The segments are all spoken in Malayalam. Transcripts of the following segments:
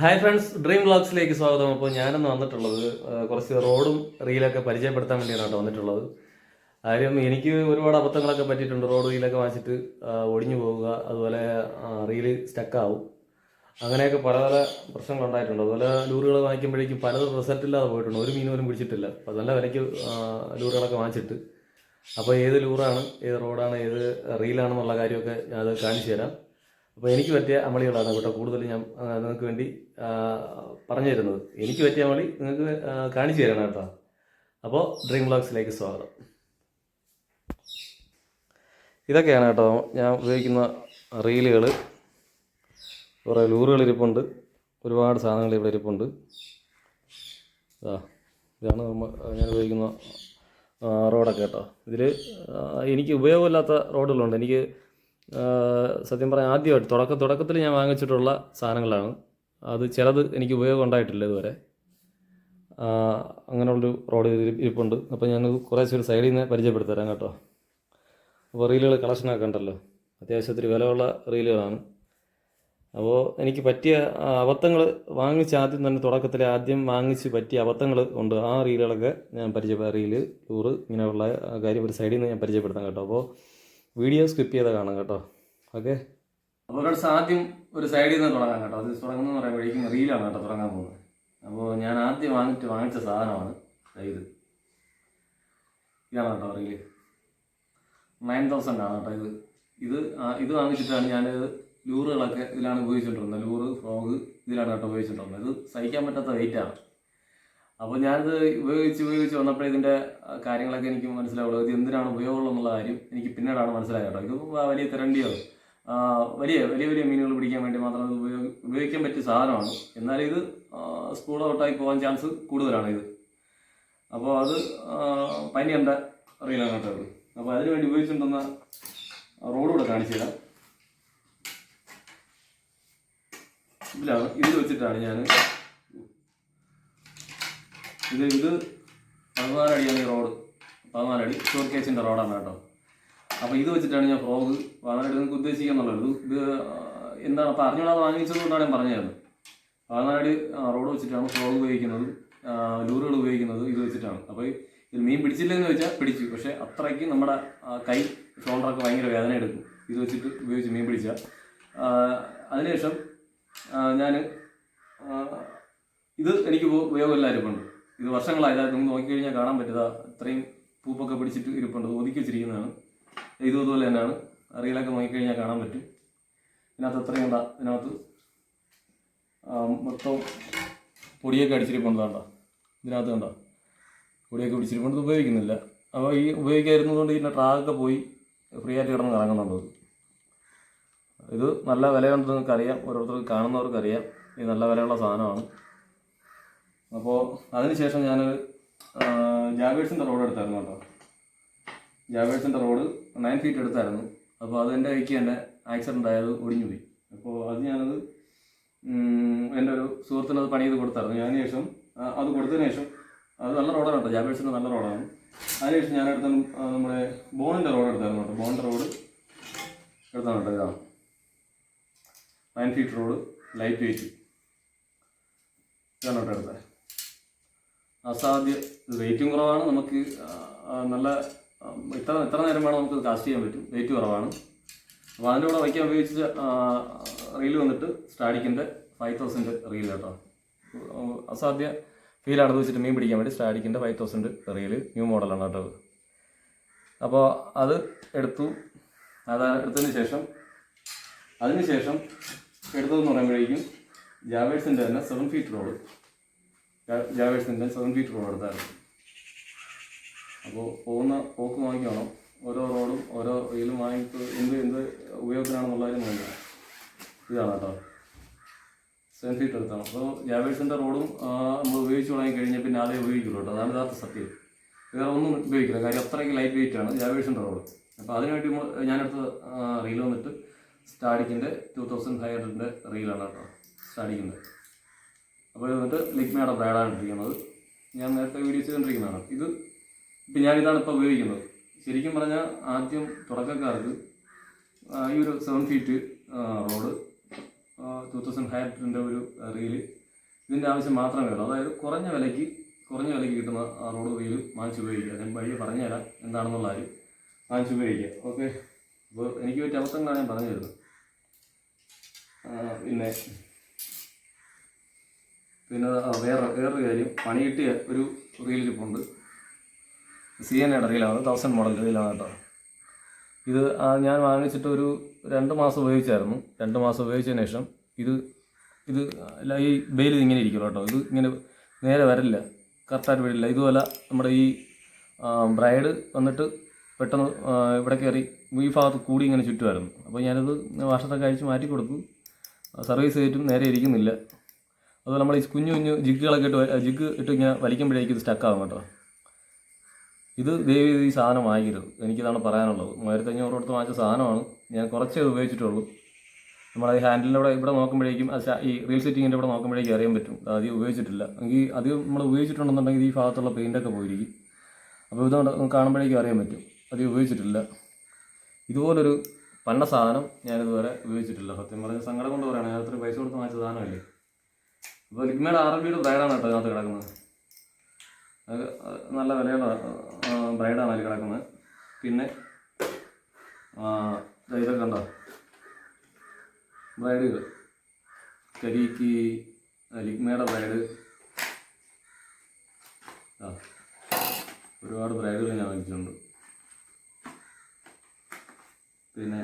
ഹായ് ഫ്രണ്ട്സ് ഡ്രീം വ്ളോഗ്സിലേക്ക് സ്വാഗതം. അപ്പോൾ ഞാനൊന്ന് വന്നിട്ടുള്ളത് കുറച്ച് റോഡും റീലൊക്കെ പരിചയപ്പെടുത്താൻ വേണ്ടിയാണ് കേട്ടോ വന്നിട്ടുള്ളത്. കാര്യം എനിക്ക് ഒരുപാട് അബദ്ധങ്ങളൊക്കെ പറ്റിയിട്ടുണ്ട്. റോഡ് റീലൊക്കെ വാങ്ങിച്ചിട്ട് ഒടിഞ്ഞു പോവുക അതുപോലെ റീൽ സ്റ്റക്കാവും അങ്ങനെയൊക്കെ പല പല പ്രശ്നങ്ങളുണ്ടായിട്ടുണ്ട്. അതുപോലെ ലൂറുകൾ വാങ്ങിക്കുമ്പോഴേക്കും പലതും റിസൾട്ട് ഇല്ലാതെ പോയിട്ടുണ്ട്. ഒരു മീൻ പോലും പിടിച്ചിട്ടില്ല. അപ്പോൾ നല്ല വിലയ്ക്ക് ലൂറുകളൊക്കെ വാങ്ങിച്ചിട്ട്. അപ്പോൾ ഏത് ലൂറാണ് ഏത് റോഡാണ് ഏത് റീലാണെന്നുള്ള കാര്യമൊക്കെ ഞാൻ അത് കാണിച്ചു തരാം. അപ്പോൾ എനിക്ക് പറ്റിയ അമളികളാണ് കേട്ടോ കൂടുതൽ ഞാൻ നിങ്ങൾക്ക് വേണ്ടി പറഞ്ഞു തരുന്നത്. എനിക്ക് പറ്റിയ അമളി നിങ്ങൾക്ക് കാണിച്ചു തരണം കേട്ടോ. അപ്പോൾ ഡ്രീം ബ്ലോഗ്സിലേക്ക് സ്വാഗതം. ഇതൊക്കെയാണ് കേട്ടോ ഞാൻ ഉപയോഗിക്കുന്ന റീലുകൾ കുറേ ലൂറുകൾ ഇരിപ്പുണ്ട്. ഒരുപാട് സാധനങ്ങൾ ഇവിടെ ഇരിപ്പുണ്ട്. ഇതാ ഇതാണ് നമ്മൾ ഞാൻ ഉപയോഗിക്കുന്ന റോഡൊക്കെ കേട്ടോ. ഇതിൽ എനിക്ക് ഉപയോഗമില്ലാത്ത റോഡുകളുണ്ട്. എനിക്ക് സത്യം പറഞ്ഞാൽ ആദ്യമായിട്ട് തുടക്ക തുടക്കത്തിൽ ഞാൻ വാങ്ങിച്ചിട്ടുള്ള സാധനങ്ങളാണ്. അത് ചിലത് എനിക്ക് ഉപയോഗം ഉണ്ടായിട്ടില്ല ഇതുവരെ. അങ്ങനെയുള്ളൊരു റോഡ് ഇരിപ്പുണ്ട്. അപ്പോൾ ഞാൻ കുറേശ്ശെ ഒരു സൈഡിൽ നിന്ന് പരിചയപ്പെടുത്തരാം കേട്ടോ. അപ്പോൾ റീലുകൾ കളക്ഷനൊക്കെ ഉണ്ടല്ലോ അത്യാവശ്യത്തിന് വിലയുള്ള റീലുകളാണ്. അപ്പോൾ എനിക്ക് പറ്റിയ അബദ്ധങ്ങൾ വാങ്ങിച്ച് ആദ്യം തന്നെ തുടക്കത്തിൽ ആദ്യം വാങ്ങിച്ച് പറ്റിയ അബദ്ധങ്ങൾ ഉണ്ട്. ആ റീലുകളൊക്കെ ഞാൻ പരിചയ റീൽ ടൂറ് ഇങ്ങനെയുള്ള കാര്യം ഒരു സൈഡിൽ നിന്ന് ഞാൻ പരിചയപ്പെടുത്താം കേട്ടോ. അപ്പോൾ വീഡിയോ സ്കിപ്പ് ചെയ്ത് കാണാം കേട്ടോ. ഓക്കെ? ഒരാഴ്ച ആദ്യം ഒരു സൈഡിൽ നിന്ന് തുടങ്ങാം കേട്ടോ. അത് തുടങ്ങുന്ന പറയുമ്പോഴേക്കും റീലാണ് കേട്ടോ തുടങ്ങാൻ പോകുന്നത്. അപ്പോൾ ഞാൻ ആദ്യം വാങ്ങിച്ച് വാങ്ങിച്ച സാധനമാണ് ഇത്. ഇതാണ് കേട്ടോ റീൽ നയൻ തൗസൻഡ് ആണ് കേട്ടോ ഇത്. ഇത് ഇത് വാങ്ങിച്ചിട്ടാണ് ഞാൻ ലൂറുകളൊക്കെ ഇതിലാണ് ഉപയോഗിച്ചിട്ടുള്ളത് ലൂറ് ഫ്രോഗ് ഇതിലാണ് കേട്ടോ ഉപയോഗിച്ചിട്ടുള്ളത് ഇത് സഹിക്കാൻ പറ്റാത്ത വെയിറ്റ് ആണ്. അപ്പോൾ ഞാനിത് ഉപയോഗിച്ച് ഉപയോഗിച്ച് വന്നപ്പോൾ ഇതിന്റെ കാര്യങ്ങളൊക്കെ എനിക്ക് മനസ്സിലാവുള്ളൂ. ഇത് എന്തിനാണ് ഉപയോഗമുള്ളത് എന്നുള്ള കാര്യം എനിക്ക് പിന്നീടാണ് മനസ്സിലായത് കേട്ടോ. ഇത് വലിയ തിരണ്ടിയോ വലിയ വലിയ വലിയ മീനുകൾ പിടിക്കാൻ വേണ്ടി മാത്രം ഉപയോഗ ഉപയോഗിക്കാൻ പറ്റിയ സാധനമാണ്. എന്നാൽ ഇത് സ്കൂൾ ഔട്ടായി പോകാൻ ചാൻസ് കൂടുതലാണ് ഇത്. അപ്പോൾ അത് പനി എന്റെ അറിയില്ല കേട്ടോ അപ്പോൾ അതിന് വേണ്ടി ഉപയോഗിച്ചിട്ടുണ്ടെന്ന റോഡ് കാണിച്ചു തരാം. ഇതിലാണ് ഇതിൽ വെച്ചിട്ടാണ് ഞാൻ ഇത് ഇത് പതിനാലടിയാണ് ഈ റോഡ്. പതിനാലടി ഷോർ കേസിന്റെ റോഡാണ് കേട്ടോ. അപ്പോൾ ഇത് വെച്ചിട്ടാണ് ഞാൻ ഫ്രോഗ് പതിനാലടി നിങ്ങൾക്ക് ഉദ്ദേശിക്കുന്നുള്ളത് ഇത് ഇത് എന്താണ് അപ്പോൾ അറിഞ്ഞുകൂടാതെ വാങ്ങിച്ചതുകൊണ്ടാണ് ഞാൻ പറഞ്ഞു തരുന്നത് പതിനാലടി റോഡ് വെച്ചിട്ടാണ് ഫ്രോഗ് ഉപയോഗിക്കുന്നത്. ലൂറുകൾ ഉപയോഗിക്കുന്നത് ഇത് വെച്ചിട്ടാണ്. അപ്പോൾ ഇതിൽ മീൻ പിടിച്ചില്ലെന്ന് വെച്ചാൽ പിടിച്ചു. പക്ഷേ അത്രയ്ക്ക് നമ്മുടെ കൈ ഷോൾഡറൊക്കെ ഭയങ്കര വേദന എടുക്കും. ഇത് വെച്ചിട്ട് ഉപയോഗിച്ച് മീൻ പിടിച്ചാൽ അതിനുശേഷം ഞാൻ ഇത് എനിക്ക് ഉപയോഗം ഉപയോഗമില്ല ഇരിപ്പുണ്ട് ഇത് വർഷങ്ങളായത് നിങ്ങൾ നോക്കിക്കഴിഞ്ഞാൽ കാണാൻ പറ്റുക ഇത്രയും പൂപ്പൊക്കെ പിടിച്ചിട്ട് ഇരിപ്പുണ്ട്. ഒതുക്കി വെച്ചിരിക്കുന്നതാണ്. ഇതും ഇതുപോലെ തന്നെയാണ്. അറിയിലൊക്കെ നോക്കിക്കഴിഞ്ഞാൽ കാണാൻ പറ്റും. ഇതിനകത്ത് അത്രയും ഉണ്ടാ ഇതിനകത്ത് മൊത്തം പൊടിയൊക്കെ അടിച്ചിരിപ്പുണ്ട് കണ്ടോ? ഇതിനകത്ത് കണ്ടോ? പൊടിയൊക്കെ പിടിച്ചിരിപ്പുണ്ട്. ഉപയോഗിക്കുന്നില്ല. അപ്പോൾ ഈ ഉപയോഗിക്കാതിരുന്നതുകൊണ്ട് ഇതിന്റെ ട്രാക്കൊക്കെ പോയി ഫ്രീ ആയിട്ട് കിടന്ന് കറങ്ങുന്നുണ്ട് ഇത്. നല്ല വിലയുണ്ടെന്ന് നിങ്ങൾക്ക് അറിയാം ഓരോരുത്തർക്ക് കാണുന്നവർക്കറിയാം. ഇത് നല്ല വിലയുള്ള സാധനമാണ്. അപ്പോൾ അതിനുശേഷം ഞാൻ ജാവേഴ്സിന്റെ റോഡ് എടുത്തായിരുന്നു കേട്ടോ. ജാവേഴ്സിന്റെ റോഡ് നയൻ ഫീറ്റ് എടുത്തായിരുന്നു. അപ്പോൾ അത് എന്റെ കൈക്ക് എന്റെ ആക്സിഡന്റ് ആയത് ഒടിഞ്ഞു പോയി അപ്പോൾ അത് ഞാനത് എന്റെ ഒരു സുഹൃത്തിന് അത് പണി ചെയ്ത് കൊടുത്തായിരുന്നു. അതിന് ശേഷം അത് കൊടുത്തതിന് ശേഷം അത് നല്ല റോഡാണ് കേട്ടോ. ജാവേഴ്സിന്റെ നല്ല റോഡാണ്. അതിനുശേഷം ഞാൻ എടുത്ത നമ്മുടെ ബോണിന്റെ റോഡ് എടുത്തായിരുന്നു കേട്ടോ. ബോണിന്റെ റോഡ് എടുത്താണ് കേട്ടോ ഇതാണ് nine feet rod light weight. ഇതാണ് കേട്ടോ എടുത്തത്. അസാധ്യ വെയിറ്റും കുറവാണ്. നമുക്ക് നല്ല ഇത്ര എത്ര നേരം വേണം നമുക്ക് കാസ്റ്റ് ചെയ്യാൻ പറ്റും. വെയിറ്റ് കുറവാണ്. അപ്പോൾ അതിന്റെ കൂടെ വയ്ക്കാൻ ഉപയോഗിച്ച റീൽ വന്നിട്ട് സ്റ്റാഡിക്കിന്റെ ഫൈവ് തൗസൻഡ് റീൽ കേട്ടോ. അസാധ്യ ഫീൽ ഇത് വെച്ചിട്ട് മീൻ പിടിക്കാൻ വേണ്ടി സ്റ്റാഡിക്കിന്റെ ഫൈവ് തൗസൻഡ് റീൽ ന്യൂ മോഡലാണ് കേട്ടോ. അപ്പോൾ അത് എടുത്തു. അത് എടുത്തതിന് ശേഷം അതിന് ശേഷം എടുത്തതെന്ന് പറയുമ്പോഴേക്കും ജാവേഴ്സിന്റെ തന്നെ സെവൻ ഫീറ്റ് റോഡ് ജാവേഴ്സിന്റെ സെവൻ ഫീറ്റ് റോഡ് എടുത്തായിരുന്നു അപ്പോൾ പോകുന്ന പോക്ക് വാങ്ങിക്കണം. ഓരോ റോഡും ഓരോ റീലും വാങ്ങിയിട്ട് എന്ത് എന്ത് ഉപയോഗത്തിനാണെന്നുള്ളതിന് നോക്കുക ഇതാണ് കേട്ടോ. സെവൻ ഫീറ്റ് എടുത്താണ്. അപ്പോൾ ജാവേഴ്സിന്റെ റോഡും നമ്മൾ ഉപയോഗിച്ച് തുടങ്ങി കഴിഞ്ഞാൽ പിന്നെ അതേ ഉപയോഗിക്കുള്ളൂ കേട്ടോ. അതാണ് യഥാർത്ഥ സത്യം. വേറെ ഒന്നും ഉപയോഗിക്കില്ല. കാര്യം അത്രയ്ക്ക് ലൈറ്റ് വെയിറ്റ് ആണ് ജാവേഴ്സിന്റെ റോഡ്. അപ്പോൾ അതിനുവേണ്ടി ഞാനെടുത്ത റീൽ വന്നിട്ട് സ്റ്റാഡിക്കിന്റെ ടു തൗസൻഡ് ഫൈവ് ഹൺഡ്രഡിന്റെ റീലാണ് കേട്ടോ. സ്റ്റാഡിക്കിന്റെ അപ്പോൾ എന്നിട്ട് ലിഗ്മയുടെ ബ്രാഡാണ് ഇട്ടിരിക്കുന്നത് ഞാൻ നേരത്തെ വീഡിയോ ചെയ്തുകൊണ്ടിരിക്കുന്നതാണ്. ഇത് ഇപ്പം ഞാനിതാണ് ഇപ്പോൾ ഉപയോഗിക്കുന്നത്. ശരിക്കും പറഞ്ഞാൽ ആദ്യം തുടക്കക്കാർക്ക് ഈ ഒരു seven feet rod two thousand ഹയറിന്റെ ഒരു റീൽ ഇതിന്റെ ആവശ്യം മാത്രമേ ഉള്ളൂ. അതായത് കുറഞ്ഞ വിലയ്ക്ക് കുറഞ്ഞ വിലയ്ക്ക് കിട്ടുന്ന റോഡ് റീൽ വാങ്ങിച്ച് ഉപയോഗിക്കുക. ഞാൻ വഴി പറഞ്ഞുതരാം എന്താണെന്നുള്ള കാര്യം. വാങ്ങിച്ച് ഉപയോഗിക്കുക. ഓക്കെ അപ്പോൾ എനിക്ക് പറ്റിയ അവസരങ്ങളാണ് ഞാൻ പറഞ്ഞു തരുന്നത് പിന്നെ പിന്നെ വേറെ വേറൊരു കാര്യം. പണി കിട്ടിയ ഒരു റീൽ ഇപ്പുണ്ട് സി എൻ എയുടെ റീലാണ് തൗസൻഡ് മോഡൽ റീലാണ് കേട്ടോ. ഇത് ഞാൻ വാങ്ങിച്ചിട്ട് ഒരു രണ്ട് മാസം ഉപയോഗിച്ചായിരുന്നു. രണ്ട് മാസം ഉപയോഗിച്ചതിന് ശേഷം ഇത് ഇത് ഈ ബെയിൽ ഇങ്ങനെ ഇരിക്കും കേട്ടോ. ഇത് ഇങ്ങനെ നേരെ വരില്ല. കറക്റ്റായിട്ട് വരില്ല. ഇതുപോലെ നമ്മുടെ ഈ ബ്രൈഡ് വന്നിട്ട് പെട്ടെന്ന് ഇവിടെ കയറി ഈ ഭാഗത്ത് കൂടി ഇങ്ങനെ ചുറ്റുമായിരുന്നു. അപ്പോൾ ഞാനത് വർഷത്തെ കഴിച്ച് മാറ്റി കൊടുത്തു. സർവീസ് ചെയ്തിട്ടും നേരെ ഇരിക്കുന്നില്ല. അതുപോലെ നമ്മൾ ഈ കുഞ്ഞു കുഞ്ഞു ജിഗ്ഗുകളൊക്കെ ഇട്ട് ജിഗ് ഇട്ട് ഇങ്ങനെ വലിക്കുമ്പോഴേക്കും ഇത് സ്റ്റക്കാകും കേട്ടോ. ഇത് ദയവ് ഈ സാധനം വാങ്ങിക്കരുത് എനിക്കിതാണ് പറയാനുള്ളത്. മൂവായിരത്തി അഞ്ഞൂറ് കൊടുത്ത് വാങ്ങിച്ച സാധനമാണ്. ഞാൻ കുറച്ചേ ഉപയോഗിച്ചിട്ടുള്ളൂ. നമ്മൾ ഈ ഹാൻഡിലിന്റെ ഇവിടെ ഇവിടെ നോക്കുമ്പോഴേക്കും ഈ റീൽ സെറ്റിങ്ങിന്റെ ഇവിടെ നോക്കുമ്പോഴേക്കും അറിയാൻ പറ്റും. ഇത് അധികം ഉപയോഗിച്ചിട്ടില്ല. എങ്കിൽ അധികം നമ്മൾ ഉപയോഗിച്ചിട്ടുണ്ടെന്നുണ്ടെങ്കിൽ ഈ ഭാഗത്തുള്ള പെയിന്റൊക്കെ പോയിരിക്കും. അപ്പോൾ ഇതുകൊണ്ട് കാണുമ്പോഴേക്കും അറിയാൻ പറ്റും. അധികം ഉപയോഗിച്ചിട്ടില്ല. ഇതുപോലൊരു പണ്ട സാധനം ഞാനിതുവരെ ഉപയോഗിച്ചിട്ടില്ല. സത്യം പറഞ്ഞ സങ്കടം കൊണ്ട് പറയുകയാണ് ഞാൻ അത്ര പൈസ കൊടുത്ത് വാങ്ങിച്ച സാധനമല്ലേ? അപ്പോൾ ലിഗ്മയുടെ ആർ എം ബിയുടെ ബ്രൈഡാണ് കേട്ടോ ഇതിനകത്ത് കിടക്കുന്നത്. നല്ല വിലയുള്ള ബ്രൈഡാണ് അതിൽ കിടക്കുന്നത്. പിന്നെ ഇതൊക്കെ കണ്ടോ? ബ്രൈഡുകൾ കരിക്ക് ലിഗ്മയുടെ ബ്രൈഡ് ആ ഒരുപാട് ബ്രൈഡുകൾ ഞാൻ വാങ്ങിച്ചിട്ടുണ്ട്. പിന്നെ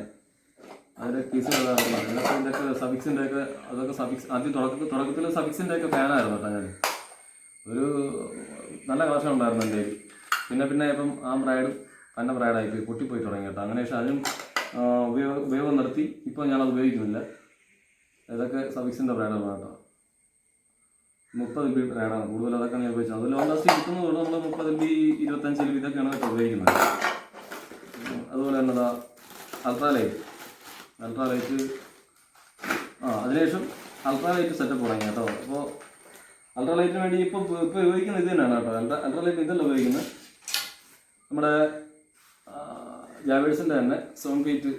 അതിന്റെ കീസ് ഇതൊക്കെ ഒക്കെ സബിക്സിന്റെ ഒക്കെ അതൊക്കെ സബിക്സ് ആദ്യം തുടക്കത്തിൽ തുടക്കത്തിൽ സബിക്സിന്റെ ഒക്കെ ഫാനായിരുന്നു കേട്ടോ ഞാൻ ഒരു നല്ല കളക്ഷൻ ഉണ്ടായിരുന്നു എന്റെ പിന്നെ പിന്നെ ഇപ്പം ആ ബ്രൈഡും കന്ന ബ്രൈഡായി പോയി പൊട്ടിപ്പോയി തുടങ്ങി കേട്ടോ. അങ്ങനെ പക്ഷേ അതിനും ഉപയോഗം ഉപയോഗ നിർത്തി. ഇപ്പോൾ ഞാനത് ഉപയോഗിക്കുന്നില്ല. ഇതൊക്കെ സബിക്സിന്റെ ബ്രൈഡാണ് കേട്ടോ. മുപ്പത് ബി ബ്രൈഡാണ് കൂടുതൽ അതൊക്കെ ഞാൻ ഉപയോഗിച്ചത്. അത് ലോങ് ലാസ്റ്റ് കിട്ടുന്നതുകൊണ്ട് നമ്മൾ മുപ്പത് ബി ഇരുപത്തഞ്ച് ബി ഇതൊക്കെയാണ് ഉപയോഗിക്കുന്നത്. അതുപോലെ തന്നെ ദാ അൾട്രാലൈറ്റ് ആ അതിനുശേഷം അൾട്രാലൈറ്റ് സെറ്റപ്പ് തുടങ്ങി കേട്ടോ. അപ്പോൾ അൾട്രാലൈറ്റിന് വേണ്ടി ഇപ്പോൾ ഇപ്പോൾ ഉപയോഗിക്കുന്നത് ഇത് തന്നെയാണ് കേട്ടോ. അൾട്രാ അൾട്രാലൈറ്റ് ഇതല്ല ഉപയോഗിക്കുന്നത്. നമ്മുടെ ജാവേഴ്സിന്റെ തന്നെ സെവൻ ഫീറ്റ്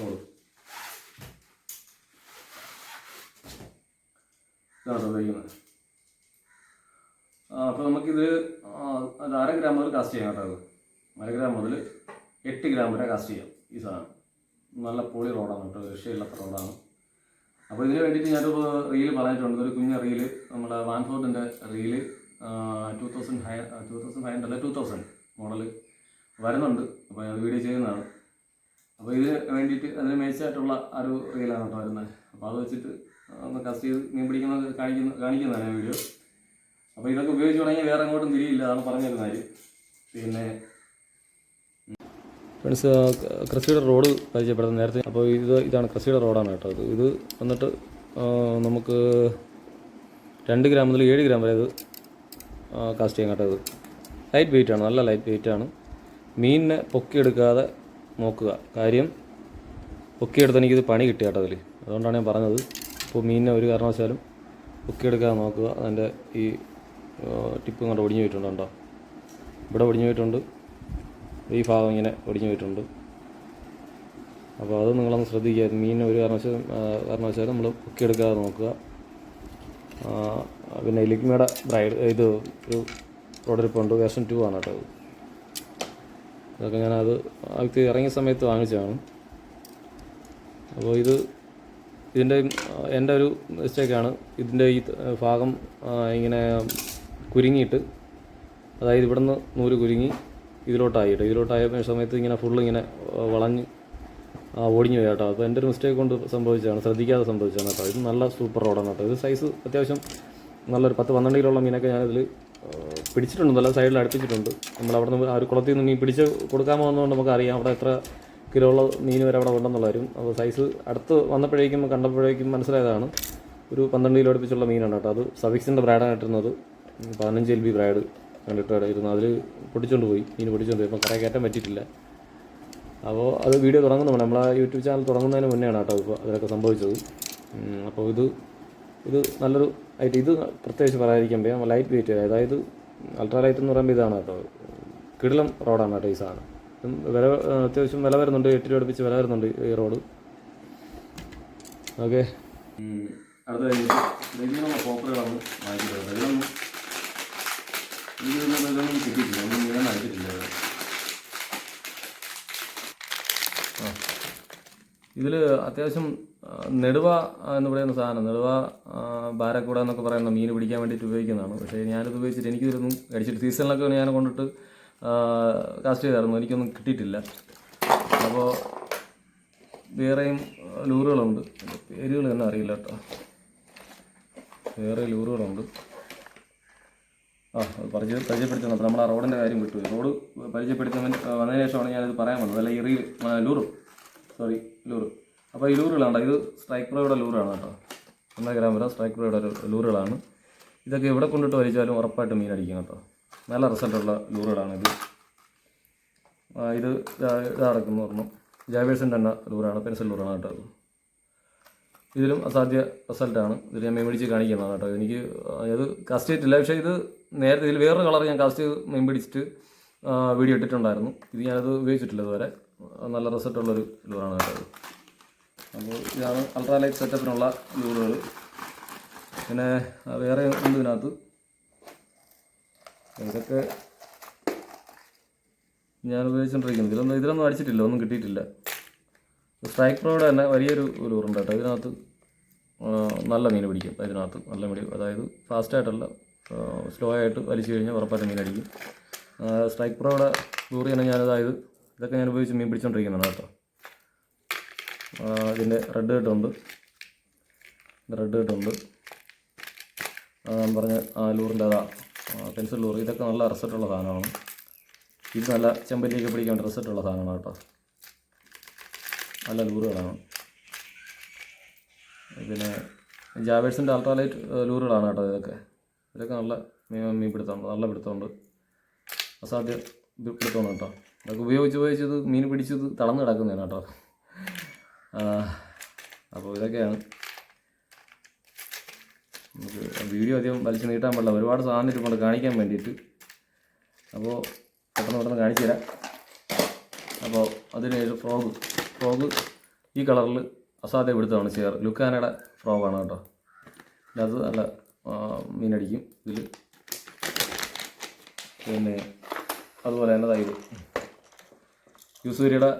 റോഡ് ഇതാണ് ഉപയോഗിക്കുന്നത്. അപ്പോൾ നമുക്കിത് അര ഗ്രാം മുതൽ കാസ്റ്റ് ചെയ്യാം കേട്ടോ അര ഗ്രാം മുതൽ എട്ട് ഗ്രാം വരെ കാസ്റ്റ് ചെയ്യാം ഈ സാധനം. നല്ല പൊളി റോഡാണ് കേട്ടോ രക്ഷയില്ലാത്ത റോഡാണ് അപ്പോൾ ഇതിന് വേണ്ടിയിട്ട് ഞാനൊരു റീൽ പറഞ്ഞിട്ടുണ്ട്. ഒരു കുഞ്ഞ റീൽ നമ്മുടെ വാൻഫോർഡിന്റെ reel two thousand higher two thousand five hundred two thousand model വരുന്നുണ്ട്. അപ്പോൾ ഞാൻ വീഡിയോ ചെയ്യുന്നതാണ്. അപ്പോൾ ഇതിന് വേണ്ടിയിട്ട് അതിന് മേച്ചായിട്ടുള്ള ഒരു റീലാണ് കേട്ടോ വരുന്നത്. അപ്പോൾ അത് വെച്ചിട്ട് ഒന്ന് കസ്റ്റ് ചെയ്ത് മീൻ പിടിക്കുന്നത് കാണിക്കുന്ന കാണിക്കുന്നതാണ് വീഡിയോ അപ്പോൾ ഇതൊക്കെ ഉപയോഗിച്ച് തുടങ്ങിയാൽ വേറെ അങ്ങോട്ടും തിരിയില്ല അതാണ് പറഞ്ഞു പിന്നെ ഫ്രണ്ട്സ് ക്രസിയുടെ റോഡ് പരിചയപ്പെടുന്നത് നേരത്തെ. അപ്പോൾ ഇത് ഇതാണ് ക്രസിയുടെ റോഡാണ് കേട്ടോ ഇത്. ഇത് വന്നിട്ട് നമുക്ക് രണ്ട് ഗ്രാം മുതൽ ഏഴ് ഗ്രാം വരെ ഇത് കാസ്റ്റ് ചെയ്യാൻ കേട്ടോ ഇത്. ലൈറ്റ് വെയിറ്റ് ആണ് നല്ല ലൈറ്റ് വെയിറ്റ് ആണ്. മീനിനെ പൊക്കിയെടുക്കാതെ നോക്കുക. കാര്യം പൊക്കിയെടുത്ത് എനിക്കിത് പണി കിട്ടി കേട്ടോ അതിൽ അതുകൊണ്ടാണ് ഞാൻ പറഞ്ഞത്. ഇപ്പോൾ മീനിനെ ഒരു കാരണവശാലും പൊക്കിയെടുക്കാതെ നോക്കുക. അതിന്റെ ഈ ടിപ്പ് കൊണ്ട് ഒടിഞ്ഞു പോയിട്ടുണ്ട് ഇവിടെ ഒടിഞ്ഞു പോയിട്ടുണ്ട്. ഈ ഭാഗം ഇങ്ങനെ ഒടിഞ്ഞു പോയിട്ടുണ്ട്. അപ്പോൾ അത് നിങ്ങളൊന്ന് ശ്രദ്ധിക്കുക. മീൻ ഒരു കാരണവശാലും കാരണവശാലും നമ്മൾ പൊക്കിയെടുക്കാതെ നോക്കുക. പിന്നെ ലിഗ്മയുടെ ബ്രൈഡ് ഇത് ഒരു പ്രോഡക്റ്റ് വേർഷൻ ടു ആണ് കേട്ടോ അതൊക്കെ ഞാനത് അത് ഇറങ്ങിയ സമയത്ത് വാങ്ങിച്ചതാണ്. അപ്പോൾ ഇത് ഇതിന്റെ എന്റെ ഒരു മിസ്റ്റേക്കാണ് ഇതിന്റെ ഈ ഭാഗം ഇങ്ങനെ കുരുങ്ങിയിട്ട് അതായത് ഇവിടുന്ന് നൂൽ കുരുങ്ങി ഇതിലോട്ടായിട്ട്. ഇതിലോട്ടായ സമയത്ത് ഇങ്ങനെ ഫുള്ള് ഇങ്ങനെ വളഞ്ഞ് ഓടിഞ്ഞു പോയി കേട്ടോ. അപ്പോൾ എന്റെ ഒരു മിസ്റ്റേക്ക് കൊണ്ട് സംഭവിച്ചതാണ്. ശ്രദ്ധിക്കാതെ സംഭവിച്ചതാണ് കേട്ടോ. ഇത് നല്ല സൂപ്പർ റോഡാണ് കേട്ടോ. ഇത് സൈസ് അത്യാവശ്യം നല്ലൊരു പത്ത് പന്ത്രണ്ട് കിലോളം മീനൊക്കെ ഞാനിതിൽ പിടിച്ചിട്ടുണ്ട്. നല്ല സൈഡിൽ അടുപ്പിച്ചിട്ടുണ്ട്. നമ്മൾ അവിടെ നിന്ന് ആ ഒരു കുളത്തിൽ നിന്ന് മീൻ പിടിച്ച് കൊടുക്കാമോ എന്നുകൊണ്ട് നമുക്കറിയാം അവിടെ എത്ര കിലോ ഉള്ള മീൻ വരെ അവിടെ ഉണ്ടെന്നുള്ളവരും അപ്പോൾ സൈസ് അടുത്ത് വന്നപ്പോഴേക്കും കണ്ടപ്പോഴേക്കും മനസ്സിലായതാണ്. ഒരു പന്ത്രണ്ട് കിലോ അടുപ്പിച്ചുള്ള മീനാണ് കേട്ടോ. അത് സവിക്സിന്റെ ബ്രാഡാണ് ഇട്ടിരുന്നത് പതിനഞ്ച് എൽ ബി ബ്രാഡ് കണ്ടിട്ട് ഇരുന്നു അതിൽ പൊട്ടിച്ചുകൊണ്ട് പോയി. മീൻ പൊട്ടിച്ചുകൊണ്ട് പോയി. അപ്പോൾ കറ കയറ്റാൻ പറ്റിയിട്ടില്ല. അപ്പോൾ അത് വീഡിയോ തുടങ്ങുന്ന. മുന്നേ നമ്മളെ യൂട്യൂബ് ചാനൽ തുടങ്ങുന്നതിന് മുന്നെയാണ് കേട്ടോ ഇപ്പോൾ അതിലൊക്കെ സംഭവിച്ചത്. അപ്പോൾ ഇത് ഇത് നല്ലൊരു ഐറ്റം. ഇത് പ്രത്യേകിച്ച് പറയാതിരിക്കാൻ പറ്റും ലൈറ്റ് വെയിറ്റ്. അതായത് അൾട്രാ ലൈറ്റ് എന്ന് പറയുമ്പോൾ ഇതാണ് കേട്ടോ. കിടിലം റോഡാണ് കേട്ടോ ഈ സാധനം. വില അത്യാവശ്യം വില വരുന്നുണ്ട്. എട്ട് രൂപ അടുപ്പിച്ച് വില വരുന്നുണ്ട് ഈ റോഡ്. ഓക്കെ. അടുത്ത കഴിഞ്ഞിട്ട് പോപ്പറുകളാണ് വാങ്ങിക്കുന്നത്? അടിച്ചിട്ടില്ല ഇതിൽ അത്യാവശ്യം നെടുവ എന്ന് പറയുന്ന സാധനം നെടുവ ബാരക്കൂട എന്നൊക്കെ പറയുന്ന മീൻ പിടിക്കാൻ വേണ്ടിയിട്ട് ഉപയോഗിക്കുന്നതാണ്. പക്ഷേ ഞാനിത് ഉപയോഗിച്ചിട്ട് എനിക്കിതൊന്നും അടിച്ചിട്ട് സീസണിലൊക്കെ ഞാൻ കൊണ്ടിട്ട് കാസ്റ്റ് ചെയ്തായിരുന്നു. എനിക്കൊന്നും കിട്ടിയിട്ടില്ല. അപ്പോൾ വേറെയും ലൂറുകളുണ്ട്. പേരുകൾ തന്നെ അറിയില്ല കേട്ടോ. വേറെ ലൂറുകളുണ്ട്. ആ പരിചയ പരിചയപ്പെടുത്തുന്നത് അപ്പോൾ നമ്മൾ ആ റോഡിന്റെ കാര്യം വിട്ടു. റോഡ് പരിചയപ്പെടുത്തുന്ന വന്നതിന് ശേഷമാണ് ഞാനിത് പറയാൻ വന്നത്. അല്ല റീൽ ലൂറു. സോറി ലൂറ്. അപ്പോൾ ഈ ലൂറുകളാണ് ഇത് സ്ട്രൈക്ക് പ്രോയുടെ ലൂറാണ് കേട്ടോ. ഒന്നര ഗ്രാം വരെ സ്ട്രൈക്ക് പ്രോയുടെ ലൂറുകളാണ്. ഇതൊക്കെ എവിടെ കൊണ്ടിട്ട് വലിച്ചാലും ഉറപ്പായിട്ട് മീൻ അടിക്കും കേട്ടോ. നല്ല റിസൾട്ടുള്ള ലൂറുകളാണ് ഇത്. ഇത് ഇതാ- ഇതാ കിടക്കുന്നു പറഞ്ഞു. ജാവേഴ്സിന്റെ തന്നെ ലൂറാണ്. പെൻസിൽ ലൂറാണ് കേട്ടോ ഇതിലും അസാധ്യ റിസൾട്ടാണ്. ഇതിൽ ഞാൻ മേടിച്ച് കാണിക്കുന്നതാണ് കേട്ടോ. എനിക്ക് അത് കാസ്റ്റ് പക്ഷേ ഇത് നേരത്തെ ഇതിൽ വേറൊരു കളർ ഞാൻ കാസ്റ്റ് മെയിൻ പിടിച്ചിട്ട് വീഡിയോ ഇട്ടിട്ടുണ്ടായിരുന്നു. ഇത് ഞാനത് ഉപയോഗിച്ചിട്ടില്ല ഇതുവരെ. നല്ല റിസൾട്ടുള്ളൊരു ലൂറാണ് കേട്ടത് അപ്പോൾ ഇതാണ് അൾട്രാലൈറ്റ് സെറ്റപ്പിനുള്ള ലൂറുകൾ പിന്നെ വേറെ ഉണ്ട് ഇതിനകത്ത്. ഇതൊക്കെ ഞാൻ ഉപയോഗിച്ചുകൊണ്ടിരിക്കുന്നത് ഇതിലൊന്നും ഇതിലൊന്നും അടിച്ചിട്ടില്ല ഒന്നും കിട്ടിയിട്ടില്ല. സ്ട്രൈക്ക് പ്രോയുടെ തന്നെ വലിയൊരു ലൂറുണ്ട് കേട്ടോ. ഇതിനകത്ത് നല്ല മീൻ പിടിക്കും. ഇതിനകത്ത് നല്ല മീൻ അതായത് ഫാസ്റ്റായിട്ടല്ല സ്ലോ ആയിട്ട് വലിച്ചു കഴിഞ്ഞാൽ ഉറപ്പായിട്ട് മീൻ അടിക്കും. സ്ട്രൈക്ക് പ്രോയുടെ ദൂറിയാണ് ഞാൻ അതായത് ഇതൊക്കെ ഞാൻ ഉപയോഗിച്ച് മീൻ പിടിച്ചുകൊണ്ടിരിക്കുന്നതാണ് കേട്ടോ. ഇതിന്റെ റെഡ് ഹെട്ടുണ്ട് റെഡ് ഹെട്ടുണ്ട് ഞാൻ പറഞ്ഞ ആ ലൂറിന്റെ അതാ പെൻസിൽ ലൂറ് ഇതൊക്കെ നല്ല റിസൾട്ടുള്ള സാധനമാണ്. ഇത് നല്ല ചെമ്പല്ലിയൊക്കെ പിടിക്കാൻ റിസൾട്ടുള്ള സാധനമാണ് കേട്ടോ. നല്ല ലൂറുകളാണ് പിന്നെ ജാവേഴ്സിന്റെ അൾട്രാലൈറ്റ് ലൂറുകളാണ് കേട്ടോ ഇതൊക്കെ. ഇതൊക്കെ നല്ല മീൻ പിടുത്തമുണ്ട് നല്ല പിടുത്തമുണ്ട്. അസാധ്യ പിടുത്തമാണ് കേട്ടോ. ഇതൊക്കെ ഉപയോഗിച്ച് ഉപയോഗിച്ച് ഇത് മീൻ പിടിച്ചത് തളർന്ന് കിടക്കുന്നതാണ് കേട്ടോ. അപ്പോൾ ഇതൊക്കെയാണ്. നമുക്ക് വീഡിയോ അധികം വലിച്ചു നീട്ടാൻ പാടില്ല. ഒരുപാട് സാധനം ഇരിപ്പുണ്ട് കാണിക്കാൻ വേണ്ടിയിട്ട്. അപ്പോൾ പെട്ടെന്ന് പെട്ടെന്ന് കാണിച്ചു തരാം. അപ്പോൾ അതിന് ഫ്രോഗ് ഫ്രോഗ് ഈ കളറിൽ അസാധ്യ പിടുത്തമാണ് ചെയർ ലുക്കാനയുടെ ഫ്രോഗാണ് കേട്ടോ. അത് നല്ല മീനടിക്കും. ഇതിൽ പിന്നെ അതുപോലെ തന്നെ തൈര്. യൂസൂരിയുടെ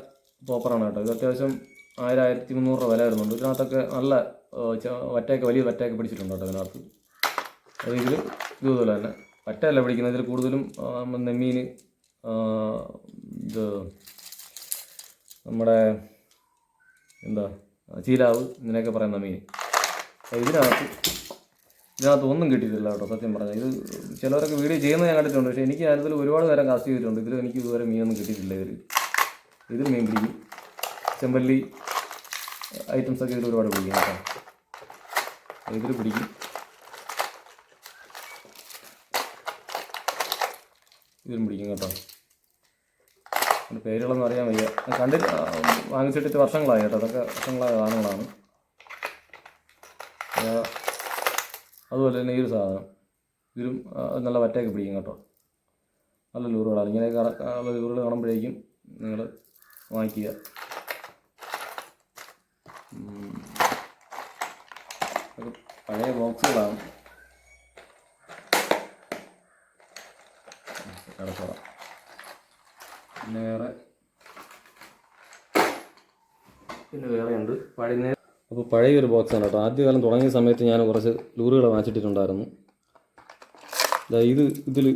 പോപ്പറാണ് കേട്ടോ. ഇത് അത്യാവശ്യം ആയിരം ആയിരത്തി മുന്നൂറ് രൂപ വില വരുന്നുണ്ട് ഇതിനകത്തൊക്കെ നല്ല വറ്റയൊക്കെ വലിയ വറ്റയൊക്കെ പിടിച്ചിട്ടുണ്ട് കേട്ടോ ഇതിനകത്ത്. അത് ഇതുപോലെ തന്നെ വറ്റയല്ല പിടിക്കുന്നത്. ഇതിൽ കൂടുതലും നെമ്മീൻ ഇത് നമ്മുടെ എന്താ ചീലാവ് ഇങ്ങനെയൊക്കെ പറയുന്ന മീൻ. ഇതിനകത്ത് ഇതിനകത്ത് ഒന്നും കിട്ടിയിട്ടില്ല കേട്ടോ സത്യം പറഞ്ഞാൽ ഇത് ചിലവരൊക്കെ വീഡിയോ ചെയ്യുന്നത് ഞാൻ കണ്ടിട്ടുണ്ട് പക്ഷേ എനിക്ക് അതിൽ ഒരുപാട് നേരം കാസ്റ്റ് ചെയ്തിട്ടുണ്ട്. ഇതിൽ എനിക്ക് ഇതുവരെ മീനൊന്നും കിട്ടിയിട്ടില്ല ഇതിൽ ഇതിൽ മീൻ പിടിക്കും. ചെമ്പല്ലി ഐറ്റംസൊക്കെ ഇതിൽ ഒരുപാട് പിടിക്കും കേട്ടോ. ഇതിൽ പിടിക്കും. ഇതിലും പിടിക്കും കേട്ടോ. അതിന്റെ പേരുകളൊന്നും അറിയാൻ വയ്യ. കണ്ടിട്ട് വാങ്ങിച്ചിട്ട് വർഷങ്ങളായി കേട്ടോ. അതൊക്കെ വർഷങ്ങളായ സാധനങ്ങളാണ് ആ, അതുപോലെ തന്നെ ഈ ഒരു സാധനം. ഇതിലും നല്ല വറ്റയൊക്കെ പിടിക്കും കേട്ടോ. നല്ല ലൂറുകളാണ്. ഇങ്ങനെ ഉള്ള ലൂറുകൾ കാണുമ്പോഴേക്കും നിങ്ങൾ വാങ്ങിക്കുക. പഴയ ബോക്സുകളാണ്. പിന്നെ വേറെ പിന്നെ വേറെ ഉണ്ട് പഴയ അപ്പോൾ പഴയ ഒരു ബോക്സാണ് കേട്ടോ. ആദ്യകാലം തുടങ്ങിയ സമയത്ത് ഞാൻ കുറച്ച് ലൂറുകൾ വാങ്ങിച്ചിട്ടുണ്ടായിരുന്നു ഇത് ഇതിൽ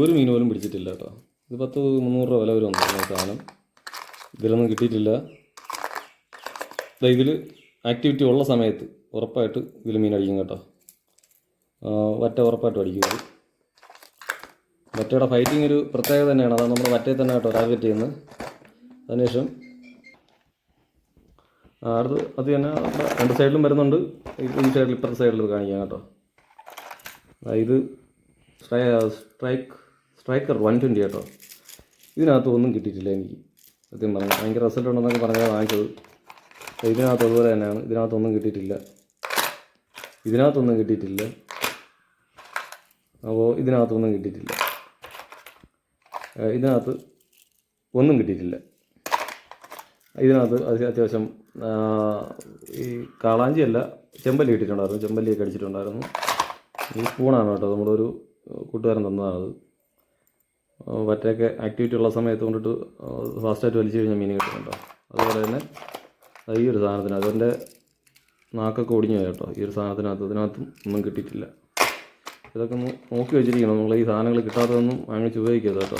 ഒരു മീൻ പോലും പിടിച്ചിട്ടില്ല കേട്ടോ. ഇത് പത്ത് മുന്നൂറ് രൂപ വില വരും സാധനം. ഇതിലൊന്നും കിട്ടിയിട്ടില്ല. ഇതിൽ ആക്ടിവിറ്റി ഉള്ള സമയത്ത് ഉറപ്പായിട്ട് ഇതിൽ മീൻ അടിക്കും കേട്ടോ. വറ്റ ഉറപ്പായിട്ട് അടിക്കും വറ്റയുടെ ഫൈറ്റിംഗ് ഒരു പ്രത്യേകത തന്നെയാണ്. അതാണ് നമ്മൾ വറ്റയെ തന്നെ കേട്ടോ ടാർഗറ്റ് ചെയ്യുന്നത്. അതിനുശേഷം അടുത്ത് അത് തന്നെ രണ്ട് സൈഡിലും വരുന്നുണ്ട്. ഈ- സൈഡിൽ ഇപ്പുറത്തെ സൈഡിൽ കാണിക്കാം കേട്ടോ. ഇത് സ്ട്രൈ സ്ട്രൈക്ക് സ്ട്രൈക്കർ വൺ ട്വന്റി കേട്ടോ. ഇതിനകത്ത് ഒന്നും കിട്ടിയിട്ടില്ല എനിക്ക്. സത്യം പറഞ്ഞു ഭയങ്കര റിസൾട്ട് ഉണ്ടെന്നൊക്കെ പറഞ്ഞാൽ വാങ്ങിച്ചത്. ഇതിനകത്ത് അതുപോലെ തന്നെയാണ്. ഇതിനകത്തൊന്നും കിട്ടിയിട്ടില്ല. ഇതിനകത്തൊന്നും കിട്ടിയിട്ടില്ല. അപ്പോൾ ഇതിനകത്തൊന്നും കിട്ടിയിട്ടില്ല. ഇതിനകത്ത് ഒന്നും കിട്ടിയിട്ടില്ല. ഇതിനകത്ത് അത് അത്യാവശ്യം ഈ കാളാഞ്ചി അല്ല ചെമ്പല്ലി ഇട്ടിട്ടുണ്ടായിരുന്നു. ചെമ്പല്ലിയൊക്കെ അടിച്ചിട്ടുണ്ടായിരുന്നു. ഈ സ്പൂണാണ് കേട്ടോ നമ്മുടെ ഒരു കൂട്ടുകാരൻ തന്നതാണത്. വറ്റയൊക്കെ ആക്ടിവിറ്റി ഉള്ള സമയത്ത് കൊണ്ടിട്ട് ഫാസ്റ്റായിട്ട് വലിച്ചു കഴിഞ്ഞാൽ മീൻ കിട്ടുന്നുണ്ടോ? അതുപോലെ തന്നെ ഈ ഒരു സാധനത്തിന് അതിന്റെ നാക്കൊക്കെ ഒടിഞ്ഞു പോയി കേട്ടോ. ഈ ഒരു സാധനത്തിനകത്ത് ഇതിനകത്തും ഒന്നും കിട്ടിയിട്ടില്ല. ഇതൊക്കെ ഒന്ന് നോക്കി വെച്ചിരിക്കണം. നിങ്ങൾ ഈ സാധനങ്ങൾ കിട്ടാത്തതൊന്നും വാങ്ങിച്ച് ഉപയോഗിക്കരുത് കേട്ടോ.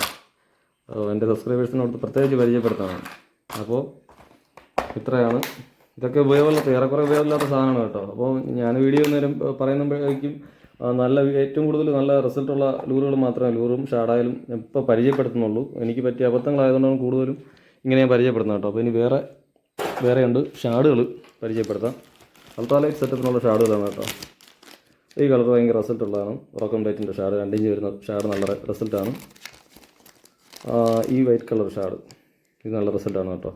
എന്റെ സബ്സ്ക്രൈബേഴ്സിനോട് പ്രത്യേകിച്ച് പരിചയപ്പെടുത്തണം. അപ്പോൾ ഇത്രയാണ്. ഇതൊക്കെ ഉപയോഗമില്ലാത്ത ഏറെക്കുറെ ഉപയോഗമില്ലാത്ത സാധനമാണ് കേട്ടോ. അപ്പോൾ ഞാൻ വീഡിയോ നേരം പറയുമ്പോഴേക്കും നല്ല ഏറ്റവും കൂടുതൽ നല്ല റിസൾട്ടുള്ള ലൂറുകൾ മാത്രമേ ലൂറും ഷാഡായാലും ഇപ്പോൾ പരിചയപ്പെടുത്തുന്നുള്ളൂ. എനിക്ക് പറ്റിയ അബദ്ധങ്ങളായതുകൊണ്ടാണ് കൂടുതലും ഇങ്ങനെ ഞാൻ പരിചയപ്പെടുന്നത് കേട്ടോ. അപ്പോൾ ഇനി വേറെ വേറെ ഉണ്ട് ഷാഡുകൾ പരിചയപ്പെടുത്താം. അൾട്രാലൈറ്റ് സെറ്റപ്പിനുള്ള ഷാഡുകളാണ് കേട്ടോ. ഈ കളർ ഭയങ്കര റിസൾട്ടുള്ളതാണ്. റോക്കം ലൈറ്റിന്റെ ഷാഡ് രണ്ടിഞ്ച് വരുന്ന ഷാഡ് നല്ല റിസൾട്ടാണ്. ഈ വൈറ്റ് കളർ ഷാഡ്. ഇത് നല്ല റിസൾട്ടാണ് കേട്ടോ.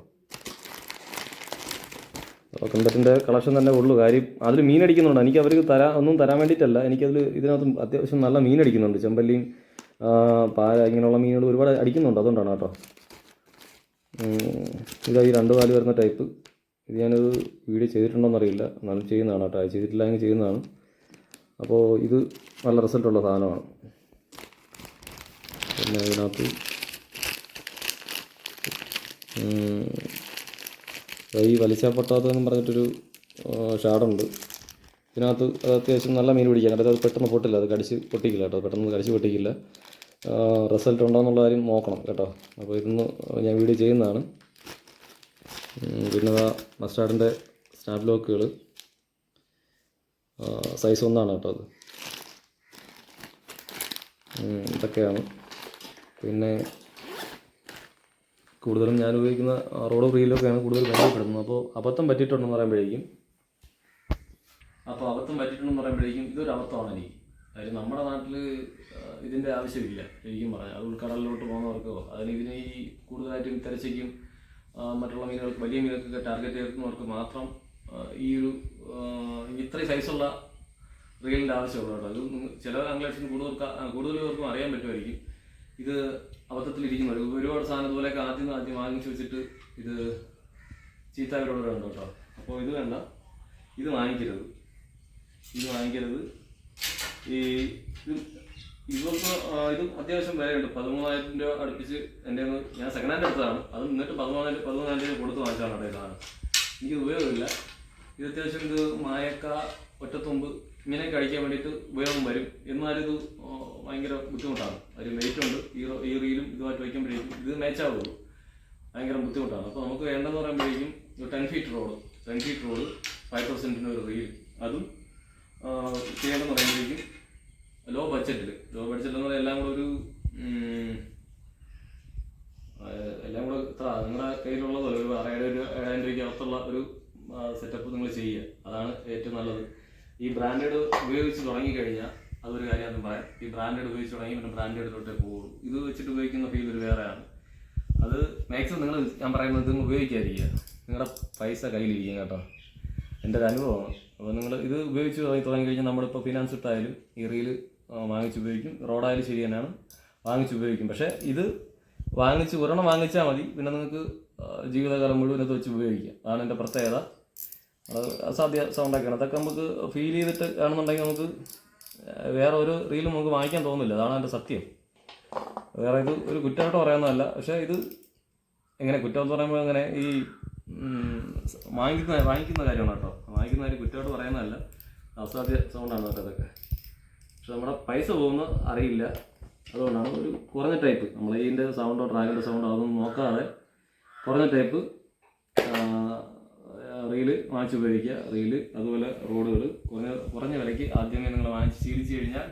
റോക്കൻ ബറ്റിന്റെ കളക്ഷൻ തന്നെ ഉള്ളൂ. കാര്യം അതിൽ മീൻ അടിക്കുന്നുണ്ട്. എനിക്ക് അവർക്ക് തരാ ഒന്നും തരാൻ വേണ്ടിയിട്ടല്ല. എനിക്കതിൽ ഇതിനകത്ത് അത്യാവശ്യം നല്ല മീൻ അടിക്കുന്നുണ്ട്. ചെമ്പല്ലിയും പാല ഇങ്ങനെയുള്ള മീനുകൾ ഒരുപാട് അടിക്കുന്നുണ്ട്. അതുകൊണ്ടാണ് കേട്ടോ. ഇതായി രണ്ട് പാൽ വരുന്ന ടൈപ്പ്. ഇത് ഞാനത് വീഡിയോ ചെയ്തിട്ടുണ്ടോയെന്ന് അറിയില്ല. എന്നാലും ചെയ്യുന്നതാണ് കേട്ടോ. ചെയ്തിട്ടില്ലെങ്കിൽ ചെയ്യുന്നതാണ്. അപ്പോൾ ഇത് നല്ല റിസൾട്ടുള്ള സാധനമാണ്. പിന്നെ അതിനകത്ത് ഈ വലിച്ചാൽ പൊട്ടാത്തതെന്നും പറഞ്ഞിട്ടൊരു ഷാടുണ്ട് ഇതിനകത്ത് അത് അത്യാവശ്യം നല്ല മീൻ പിടിക്കാൻ. കേട്ടോ അത് പെട്ടെന്ന് പൊട്ടില്ല. അത് കടിച്ച് പൊട്ടിക്കില്ല കേട്ടോ. പെട്ടെന്ന് കടിച്ച് പൊട്ടിക്കില്ല. റിസൾട്ട് ഉണ്ടോ എന്നുള്ള കാര്യം നോക്കണം കേട്ടോ. അപ്പോൾ ഇതൊന്ന് ഞാൻ വീഡിയോ ചെയ്യുന്നതാണ്. പിന്നെ മസ്റ്റാർഡിന്റെ സ്നാപ് ലോക്കുകൾ സൈസ് ഒന്നാണ് കേട്ടോ അത്. ഇതൊക്കെയാണ്. പിന്നെ കൂടുതലും ഞാൻ ഉപയോഗിക്കുന്ന റോഡ് റീലൊക്കെയാണ് കൂടുതൽ ബന്ധപ്പെടുന്നത്. അപ്പോൾ അബദ്ധം പറ്റിയിട്ടുണ്ടെന്ന് പറയുമ്പോഴേക്കും അപ്പോൾ അബദ്ധം പറ്റിയിട്ടുണ്ടെന്ന് പറയുമ്പോഴേക്കും ഇതൊരു അബദ്ധമാണ് എനിക്ക്. അതായത് നമ്മുടെ നാട്ടിൽ ഇതിന്റെ ആവശ്യമില്ല ശരിക്കും പറഞ്ഞാൽ അത് ഉൾക്കടലിലോട്ട് പോകുന്നവർക്കോ അതിന് ഇതിന് ഈ കൂടുതലായിട്ടും തിരച്ചയ്ക്കും മറ്റുള്ള മീനുകൾക്ക് വലിയ മീനുകൾക്കൊക്കെ ടാർഗറ്റ് ചെയ്യുന്നവർക്ക് മാത്രം ഈ ഒരു ഇത്രയും സൈസുള്ള റീലിന്റെ ആവശ്യമുള്ളൂ കേട്ടോ. അത് ചില ആംഗ്ലേഷൻ കൂടുതൽ കൂടുതൽ പേർക്കും അറിയാൻ പറ്റുമായിരിക്കും. ഇത് അബദ്ധത്തിലിരിക്കുന്നത് ഒരുപാട് സാധനം ഇതുപോലെയൊക്കെ ആദ്യം ആദ്യം വാങ്ങിച്ചു വെച്ചിട്ട് ഇത് ചീത്തായവരോട് വേണ്ട കേട്ടോ. അപ്പോൾ ഇത് വേണ്ട. ഇത് വാങ്ങിക്കരുത്. ഇത് വാങ്ങിക്കരുത്. ഈ ഇത് ആ, ഇതും അത്യാവശ്യം വിലയുണ്ട്. പതിമൂവായിരം രൂപ അടുപ്പിച്ച് എന്റെ ഞാൻ സെക്കൻഡ് ഹാൻഡ് എടുത്തതാണ്. അത് എന്നിട്ട് പതിമൂന്നായിരം പതിമൂന്നായിരം രൂപ കൊടുത്ത് വാങ്ങിച്ചാണ് കേട്ടോ ഇതാണ് എനിക്ക് ഉപയോഗമില്ല. ഇത് അത്യാവശ്യം ഇത് മായക്ക ഒറ്റത്തുമ്പ് ഇങ്ങനെ കഴിക്കാൻ വേണ്ടിയിട്ട് ഉപയോഗം വരും. എന്നാലും ഇത് ഭയങ്കര ബുദ്ധിമുട്ടാണ്. അതിൽ വെയിറ്റ് ഉണ്ട്. ഈ ഈ റീലും ഇതുമായിട്ട് വയ്ക്കുമ്പോഴേക്കും ഇത് മാച്ചാവുള്ളൂ ഭയങ്കര ബുദ്ധിമുട്ടാണ്. അപ്പോൾ നമുക്ക് വേണ്ടതെന്ന് പറയുമ്പോഴേക്കും ഒരു ten feet rod ten feet rod five പെർസെന്റിന് ഒരു റീൽ അതും ചെയ്യേണ്ടതെന്ന് പറയുമ്പോഴേക്കും ലോ ബഡ്ജറ്റിൽ ലോ ബഡ്ജറ്റിൽ എന്ന് പറഞ്ഞാൽ എല്ലാം കൂടെ ഒരു എല്ലാം കൂടെ ഇത്ര നിങ്ങളുടെ കയ്യിലുള്ളതല്ല ഒരു ആറായിരം ഒരു ഏഴായിരം രൂപയ്ക്ക് അകത്തുള്ള ഒരു സെറ്റപ്പ് നിങ്ങൾ ചെയ്യുക. അതാണ് ഏറ്റവും നല്ലത്. ഈ ബ്രാൻഡഡ് ഉപയോഗിച്ച് തുടങ്ങിക്കഴിഞ്ഞാൽ അതൊരു കാര്യം പറയാം. ഈ ബ്രാൻഡഡ് ഉപയോഗിച്ച് തുടങ്ങി പിന്നെ ബ്രാൻഡഡിലോട്ടേ പോകും. ഇത് വെച്ചിട്ട് ഉപയോഗിക്കുന്ന ഫീൽ ഒരു വേറെയാണ്. അത് മാക്സിമം നിങ്ങൾ ഞാൻ പറയുന്നത് നിങ്ങൾ ഉപയോഗിക്കാതിരിക്കുക. നിങ്ങളുടെ പൈസ കയ്യിലിരിക്കും കേട്ടോ. എന്റെ ഒരു അനുഭവമാണ്. അപ്പോൾ നിങ്ങൾ ഇത് ഉപയോഗിച്ച് തുടങ്ങി കഴിഞ്ഞാൽ നമ്മളിപ്പോൾ ഫിനാൻസ് ഇട്ടായാലും ഈ റീൽ വാങ്ങിച്ച് ഉപയോഗിക്കും. റോഡായാലും ശരി തന്നെയാണ്. വാങ്ങിച്ച് ഉപയോഗിക്കും. പക്ഷേ ഇത് വാങ്ങിച്ച് ഒരെണ്ണം വാങ്ങിച്ചാൽ മതി. പിന്നെ നിങ്ങൾക്ക് ജീവിതകാലം മുഴുവൻ ഇത് വെച്ച് ഉപയോഗിക്കാം. അതാണ് എന്റെ പ്രത്യേകത. അത് അസാധ്യ സൗണ്ടാക്കിയാണ് അതൊക്കെ നമുക്ക് ഫീൽ ചെയ്തിട്ട് കാണുന്നുണ്ടെങ്കിൽ നമുക്ക് വേറെ ഒരു റീലും നമുക്ക് വാങ്ങിക്കാൻ തോന്നുന്നില്ല. അതാണ് എന്റെ സത്യം. വേറെ ഇത് ഒരു കുറ്റമായിട്ട് പറയുന്നതല്ല പക്ഷേ ഇത് എങ്ങനെ കുറ്റം എന്ന് പറയുമ്പോൾ അങ്ങനെ ഈ വാങ്ങിക്കുന്ന വാങ്ങിക്കുന്ന കാര്യമാണ് കേട്ടോ. വാങ്ങിക്കുന്ന കാര്യം കുറ്റമായിട്ട് പറയുന്നതല്ല. അസാധ്യ സൗണ്ടാണ് കേട്ടോ അതൊക്കെ പക്ഷെ നമ്മുടെ പൈസ പോകുന്ന അറിയില്ല. അതുകൊണ്ടാണ് ഒരു കുറഞ്ഞ ടൈപ്പ് നമ്മൾ ഇതിന്റെ സൗണ്ടോ ഡ്രാഗന്റെ സൗണ്ടോ അതൊന്നും നോക്കാതെ കുറഞ്ഞ ടൈപ്പ് റീൽ വാങ്ങിച്ച് ഉപയോഗിക്കുക. റീൽ അതുപോലെ റോഡുകൾ കുറഞ്ഞ കുറഞ്ഞ വിലയ്ക്ക് ആദ്യമേ നിങ്ങൾ വാങ്ങിച്ച് ശീലിച്ച് കഴിഞ്ഞാൽ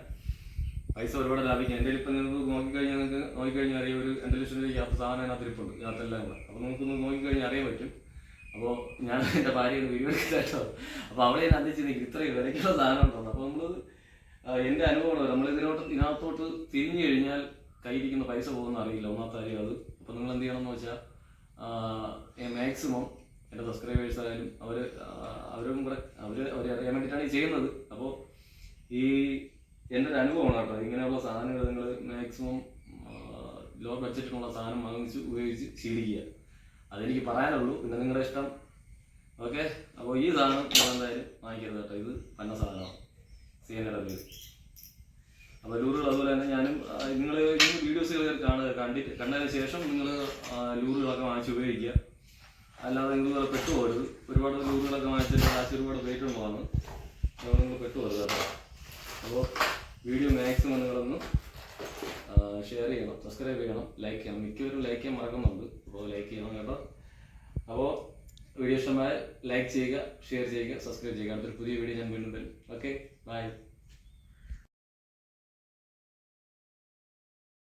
പൈസ ഒരുപാട് ലാഭിക്കാം. എന്റെ ഇപ്പം നിങ്ങൾക്ക് നോക്കിക്കഴിഞ്ഞാൽ നിങ്ങൾക്ക് നോക്കിക്കഴിഞ്ഞാൽ അറിയാം ഒരു രണ്ട് ലക്ഷം രൂപയ്ക്ക് യാത്ര സാധനം അതിനകത്ത് ഇരിപ്പുണ്ട്. യാത്രയെല്ലാം കൂടെ. അപ്പോൾ നമുക്ക് നോക്കിക്കഴിഞ്ഞാൽ അറിയാൻ പറ്റും. അപ്പോൾ ഞാൻ എന്റെ ഭാര്യയുടെ വീഡിയോ അപ്പോൾ അവളെ ഞാൻ അതിച്ച് നിൽക്കും ഇത്രയും വിലയ്ക്കുള്ള സാധനം ഉണ്ടോ അപ്പോൾ നമ്മൾ എന്റെ അനുഭവമാണ് നമ്മൾ ഇതിനോട്ട് ഇതിനകത്തോട്ട് തിരിഞ്ഞു കഴിഞ്ഞാൽ കയ്യിരിക്കുന്ന പൈസ പോകുന്ന അറിയില്ല. ഒന്നാമത്തെ കാര്യം അത്. അപ്പോൾ നിങ്ങൾ എന്ത് ചെയ്യണമെന്ന് വെച്ചാൽ മാക്സിമം എന്റെ സബ്സ്ക്രൈബേഴ്സ് ആയാലും അവർ അവരും കൂടെ അവർ അവരെ അറിയാൻ വേണ്ടിയിട്ടാണ് ഈ ചെയ്യുന്നത്. അപ്പോൾ ഈ എന്റെ ഒരു അനുഭവമാണ് കേട്ടോ. ഇങ്ങനെയുള്ള സാധനങ്ങൾ നിങ്ങൾ മാക്സിമം ലോ ബഡ്ജറ്റിനുള്ള സാധനം വാങ്ങിച്ച് ഉപയോഗിച്ച് ശീലിക്കുക. അതെനിക്ക് പറയാനുള്ളൂ. പിന്നെ നിങ്ങളുടെ ഇഷ്ടം. ഓക്കെ? അപ്പോൾ ഈ സാധനം നിങ്ങൾ എന്തായാലും വാങ്ങിക്കരുത് കേട്ടോ. ഇത് നല്ല സാധനമാണ്. സി എൻ ഡബ്ല്യു അപ്പോൾ ലൂറുകൾ അതുപോലെ തന്നെ ഞാനും നിങ്ങൾ വീഡിയോസ് കാണുക കണ്ടിട്ട് കണ്ടതിന് ശേഷം നിങ്ങൾ ലൂറുകളൊക്കെ വാങ്ങിച്ച് ഉപയോഗിക്കുക. അല്ലാതെ നിങ്ങൾ പെട്ടുപോകരുത് ഒരുപാട് ലൂറുകളൊക്കെ വാങ്ങിച്ചിട്ട് കാശ് ഒരുപാട് വെയിറ്റ് ഉള്ളതാണ് അപ്പോൾ നിങ്ങൾ പെട്ടുപോകരുത് കേട്ടോ. അപ്പോൾ വീഡിയോ മാക്സിമം നിങ്ങളൊന്ന് ഷെയർ ചെയ്യണം. സബ്സ്ക്രൈബ് ചെയ്യണം. ലൈക്ക് ചെയ്യണം. മിക്കവരും ലൈക്ക് ചെയ്യാൻ മറക്കുന്നുണ്ട്. അപ്പോൾ ലൈക്ക് ചെയ്യണം കേട്ടോ. അപ്പോൾ വീഡിയോ ഇഷ്ടമായ ലൈക്ക് ചെയ്യുക ഷെയർ ചെയ്യുക സബ്സ്ക്രൈബ് ചെയ്യുക. അടുത്തൊരു പുതിയ വീഡിയോ ഞാൻ വീണ്ടും വരും ഓക്കെ ബൈ